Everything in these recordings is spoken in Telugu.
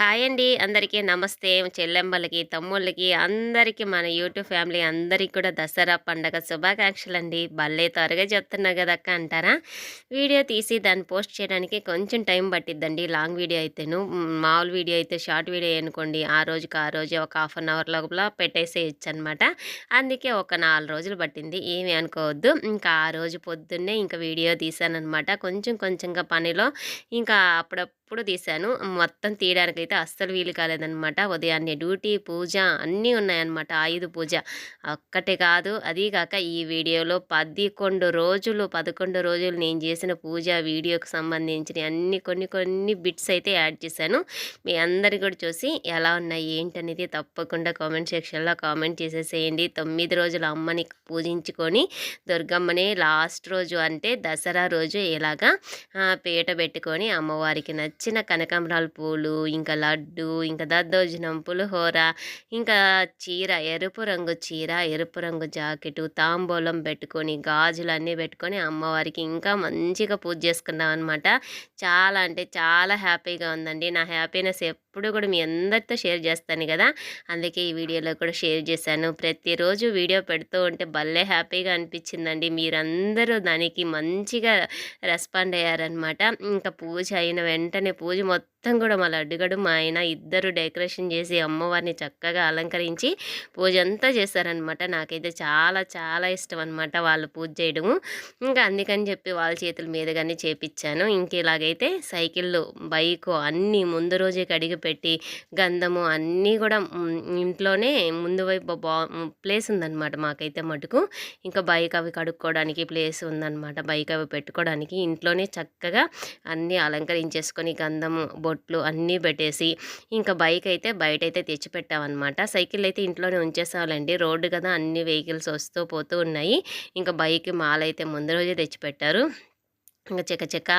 హాయ్ అండి. అందరికీ నమస్తే. చెల్లెమ్మలకి తమ్ముళ్ళకి అందరికీ మన యూట్యూబ్ ఫ్యామిలీ అందరికీ కూడా దసరా పండగ శుభాకాంక్షలు అండి భలే త్వరగా చెప్తున్నా కదక్క అంటారా? వీడియో తీసి దాన్ని పోస్ట్ చేయడానికి కొంచెం టైం పట్టిద్దండి. లాంగ్ వీడియో అయితేను మామూలు వీడియో అయితే షార్ట్ వీడియో అనుకోండి ఆ రోజుకి ఆ రోజు ఒక హాఫ్ అన్ అవర్ లోపల పెట్టేసేయచ్చు అనమాట అందుకే ఒక నాలుగు రోజులు పట్టింది. ఏమీ అనుకోవద్దు. ఇంకా ఆ రోజు పొద్దున్నే ఇంకా వీడియో తీసానమాట కొంచెం కొంచెంగా పనిలో ఇంకా అప్పుడప్పుడు తీశాను. మొత్తం తీయడానికైతే అస్సలు వీలు కాలేదనమాట ఉదయాన్నే డ్యూటీ పూజ అన్నీ ఉన్నాయన్నమాట. ఆయుధ పూజ ఒక్కటే కాదు. అది కాక ఈ వీడియోలో పదకొండు రోజులు పదకొండు రోజులు నేను చేసిన పూజ వీడియోకి సంబంధించిన అన్ని కొన్ని కొన్ని బిట్స్ అయితే యాడ్ చేశాను. మీ అందరు కూడా చూసి ఎలా ఉన్నాయి ఏంటనేది తప్పకుండా కామెంట్ సెక్షన్లో కామెంట్ చేసేసేయండి. తొమ్మిది రోజులు అమ్మని పూజించుకొని దుర్గమ్మని లాస్ట్ రోజు అంటే దసరా రోజు ఇలాగా పీట పెట్టుకొని అమ్మవారికి నచ్చి నచ్చిన కనకాంబరాల పూలు ఇంకా లడ్డు ఇంకా దద్దోజనం పులిహోర ఇంకా చీర ఎరుపు రంగు చీర ఎరుపు రంగు జాకెట్ తాంబూలం పెట్టుకొని గాజులు అన్నీ పెట్టుకొని అమ్మవారికి ఇంకా మంచిగా పూజ చేసుకున్నాం అనమాట చాలా అంటే చాలా హ్యాపీగా ఉందండి. నా హ్యాపీనెస్ ఎప్పుడు కూడా మీ అందరితో షేర్ చేస్తాను కదా. అందుకే ఈ వీడియోలో కూడా షేర్ చేశాను. ప్రతిరోజు వీడియో పెడుతూ ఉంటే భలే హ్యాపీగా అనిపించిందండి. మీరందరూ దానికి మంచిగా రెస్పాండ్ అయ్యారనమాట ఇంకా పూజ అయిన వెంటనే పూజ మొత్తం మొత్తం కూడా మా లడ్డుగడు మా ఆయన ఇద్దరు డెకరేషన్ చేసి అమ్మవారిని చక్కగా అలంకరించి పూజ అంతా చేశారనమాట నాకైతే చాలా చాలా ఇష్టం అనమాట వాళ్ళు పూజ చేయడము. ఇంకా అందుకని చెప్పి వాళ్ళ చేతుల మీదగానే చేపించాను ఇంక ఇలాగైతే సైకిళ్ళు బైక్ అన్నీ ముందు రోజే కడిగి పెట్టి గంధము అన్నీ కూడా ఇంట్లోనే ముందు వైపు బా ప్లేస్ ఉందన్నమాట మాకైతే మటుకు. ఇంకా బైక్ అవి కడుక్కోవడానికి ప్లేస్ ఉందన్నమాట. బైక్ అవి పెట్టుకోవడానికి ఇంట్లోనే చక్కగా అన్నీ అలంకరించేసుకొని గంధము బొట్లు అన్నీ పెట్టేసి ఇంకా బైక్ అయితే బయట అయితే తెచ్చిపెట్టామన్నమాట. సైకిల్ అయితే ఇంట్లోనే ఉంచేసాలండి రోడ్డు కదా అన్ని వెహికల్స్ వస్తూ పోతూ ఉన్నాయి. ఇంకా బైక్ మాల అయితే ముందు రోజే తెచ్చిపెట్టారు. ఇంకా చెక్క చెక్క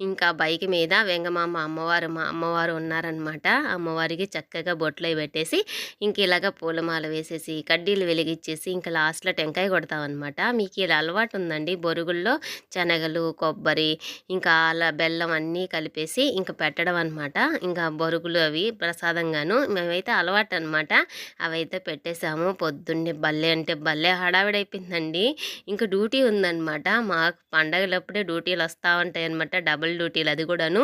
ఇంకా బైక్ మీద వెంగమామ అమ్మవారు మా అమ్మవారు ఉన్నారనమాట అమ్మవారికి చక్కగా బొట్లు అవి పెట్టేసి ఇంక ఇలాగ పూలమాల వేసేసి కడ్డీలు వెలిగించేసి ఇంకా లాస్ట్లో టెంకాయ కొడతామన్నమాట. మీకు ఇలా అలవాటు ఉందండి. బొరుగుల్లో శనగలు కొబ్బరి ఇంకా అలా బెల్లం అన్నీ కలిపేసి ఇంకా పెట్టడం అనమాట ఇంకా బొరుగులు అవి ప్రసాదంగాను మేమైతే అలవాటు అనమాట అవైతే పెట్టేసాము. పొద్దున్నే భలే అంటే బల్లె హడావిడైపోయిందండి. ఇంకా డ్యూటీ ఉందన్నమాట. మాకు పండగలప్పుడే డ్యూటీలు వస్తూ ఉంటాయి అనమాట డబుల్ డ్యూటీలు అది కూడాను.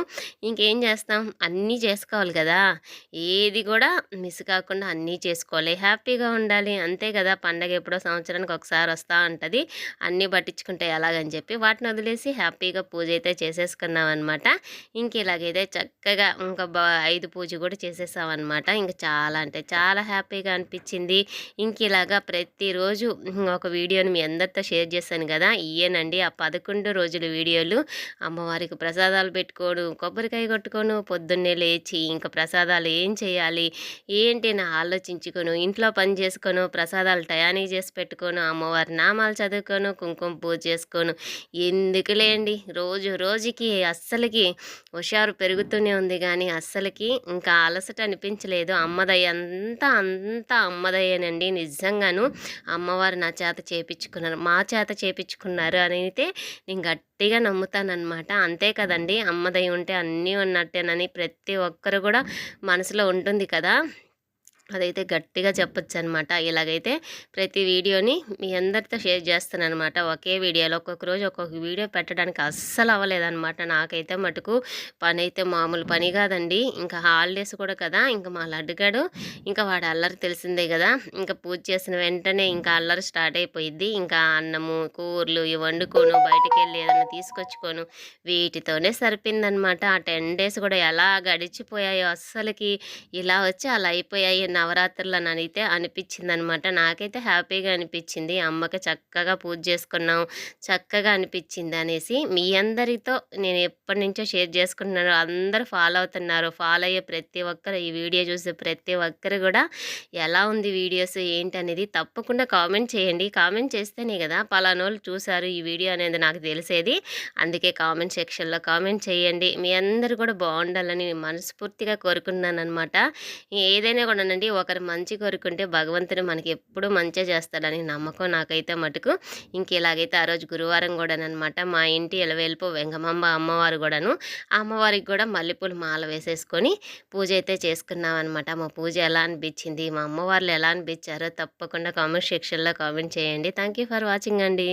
ఇంకేం చేస్తాం? అన్నీ చేసుకోవాలి కదా! ఏది కూడా మిస్ కాకుండా అన్నీ చేసుకోవాలి. హ్యాపీగా ఉండాలి. అంతే కదా! పండగ ఎప్పుడో సంవత్సరానికి ఒకసారి వస్తూ ఉంటుంది. అన్నీ పట్టించుకుంటే ఎలాగని చెప్పి వాటిని వదిలేసి హ్యాపీగా పూజ అయితే చేసేసుకున్నాం అనమాట ఇంక ఇలాగైతే చక్కగా ఇంకా ఐదు పూజ కూడా చేసేసామన్నమాట. ఇంకా చాలా అంటే చాలా హ్యాపీగా అనిపించింది. ఇంక ఇలాగా ప్రతిరోజు ఒక వీడియోని మీ అందరితో షేర్ చేశాను కదా! ఇయేనండి ఆ పదకొండు రోజుల వీడియోలు. అమ్మవారికి ప్రసాదాలు పెట్టుకోను కొబ్బరికాయ కొట్టుకోను పొద్దున్నే లేచి ఇంకా ప్రసాదాలు ఏం చేయాలి ఏంటి నా ఆలోచించుకోను ఇంట్లో పని చేసుకోను ప్రసాదాలు టయానికి చేసి పెట్టుకోను అమ్మవారి నామాలు చదువుకోను కుంకుమ పూజ చేసుకోను. ఎందుకులేండి? రోజు రోజుకి అస్సలకి హుషారు పెరుగుతూనే ఉంది కానీ అస్సలకి ఇంకా అలసట అనిపించలేదు. అమ్మదయ్య అంతా అంతా అమ్మదయ్యనండి నిజంగాను. అమ్మవారు నా చేత చేపించుకున్నారు మా చేత చేపించుకున్నారు అని అయితే నేను గట్టిగా నమ్ముతానన్నమాట. అంతే కదండి అమ్మదై ఉంటే అన్నీ ఉన్నట్టేనని ప్రతి ఒక్కరు కూడా మనసులో ఉంటుంది కదా. అదైతే గట్టిగా చెప్పొచ్చు అనమాట ఇలాగైతే ప్రతి వీడియోని మీ అందరితో షేర్ చేస్తాను అనమాట ఒకే వీడియోలో ఒక్కొక్క రోజు ఒక్కొక్క వీడియో పెట్టడానికి అస్సలు అవ్వలేదన్నమాట నాకైతే మటుకు పని అయితే మామూలు పని కాదండి. ఇంకా హాలిడేస్ కూడా కదా ఇంకా మా లడ్డుగాడు ఇంకా వాడు అల్లరి తెలిసిందే కదా. ఇంకా పూజ చేసిన వెంటనే ఇంకా అల్లరి స్టార్ట్ అయిపోయింది ఇంకా అన్నము కూరలు ఇవి వండుకోను బయటికి వెళ్ళి ఏదైనా తీసుకొచ్చుకోను వీటితోనే సరిపోయిందనమాట. ఆ టెన్ డేస్ కూడా ఎలా గడిచిపోయాయో అస్సలకి ఇలా వచ్చి అలా అయిపోయాయి నవరాత్రులను అయితే అనిపించింది అనమాట నాకైతే హ్యాపీగా అనిపించింది. అమ్మకి చక్కగా పూజ చేసుకున్నాం. చక్కగా అనిపించింది అనేసి మీ అందరితో నేను ఎప్పటి నుంచో షేర్ చేసుకుంటున్నాను. అందరూ ఫాలో అవుతున్నారు. ఫాలో అయ్యే ప్రతి ఒక్కరు ఈ వీడియో చూసే ప్రతి ఒక్కరు కూడా ఎలా ఉంది వీడియోస్ ఏంటి అనేది తప్పకుండా కామెంట్ చేయండి. కామెంట్ చేస్తేనే కదా పలానోళ్ళు చూసారు ఈ వీడియో అనేది నాకు తెలిసేది. అందుకే కామెంట్ సెక్షన్లో కామెంట్ చేయండి. మీ అందరు కూడా బాగుండాలని నేను మనస్ఫూర్తిగా కోరుకున్నాను అనమాట ఏదైనా కూడా ఏంటండి ఒకరు మంచి కోరుకుంటే భగవంతుడు మనకి ఎప్పుడు మంచిగా చేస్తాడని నమ్మకం నాకైతే మటుకు. ఇంక ఇలాగైతే ఆ రోజు గురువారం కూడానమాట మా ఇంటి ఎలవేల్పు వెంగమాంబ అమ్మవారు కూడాను. ఆ అమ్మవారికి కూడా మల్లెపూలు మాల వేసేసుకొని పూజ అయితే చేసుకున్నామన్నమాట. మా పూజ ఎలా అనిపించింది మా అమ్మవార్లు ఎలా అనిపించారో తప్పకుండా కామెంట్ సెక్షన్లో కామెంట్ చేయండి. థ్యాంక్ యూ ఫర్ వాచింగ్ అండి.